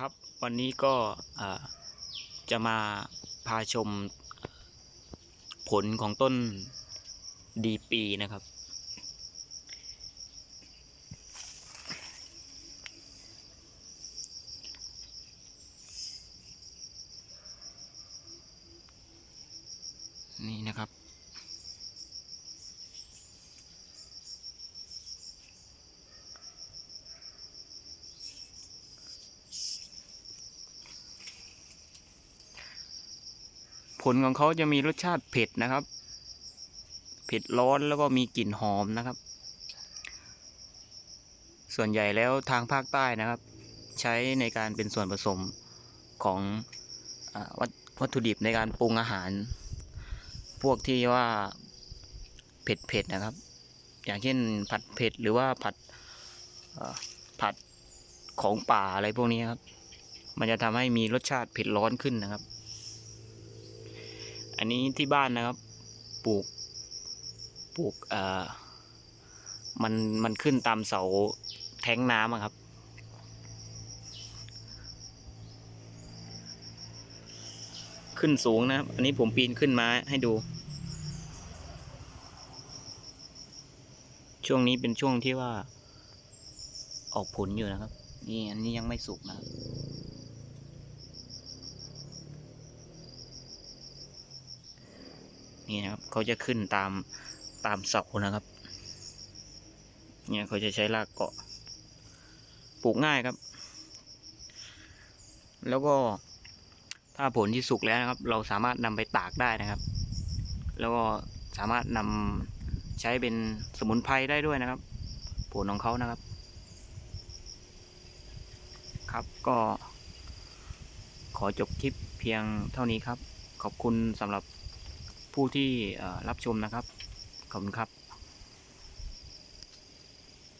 ครับวันนี้ก็จะมาพาชมผลของต้นดีปีนะครับ นี่นะครับ ผลของเขาจะมีรสชาติเผ็ดนะครับ เผ็ดร้อนแล้วก็มีกลิ่นหอมนะครับ ส่วนใหญ่แล้วทางภาคใต้นะครับ ใช้ในการเป็นส่วนผสมของอวัตถุดิบในการปรุงอาหาร พวกที่ว่าเผ็ดๆนะครับ อย่างเช่นผัดเผ็ดหรือว่าผัดผัดของป่าอะไรพวกนี้ครับ มันจะทำให้มีรสชาติเผ็ดร้อนขึ้นนะครับ อันนี้ที่บ้านนะครับ ปลูก ปลูกเอ่อมันมันขึ้นตามเสาแท้งน้ำครับ ขึ้นสูงนะครับ อันนี้ผมปีนขึ้นมาให้ดู ช่วงนี้เป็นช่วงที่ว่า ออกผลอยู่นะครับ นี่อันนี้ยังไม่สุกนะครับ นี่นะครับเขาจะขึ้นตามตามเสานะครับ เนี่ยเขาจะใช้รากเกาะ ปลูกง่ายครับ แล้วก็ถ้าผลที่สุกแล้วนะครับ เราสามารถนำไปตากได้นะครับ แล้วก็สามารถนำใช้เป็นสมุนไพรได้ด้วยนะครับ ผลของเขานะครับ ครับก็ขอจบคลิปเพียงเท่านี้ครับ ขอบคุณสำหรับ ผู้ที่รับชมนะครับ ขอบคุณครับ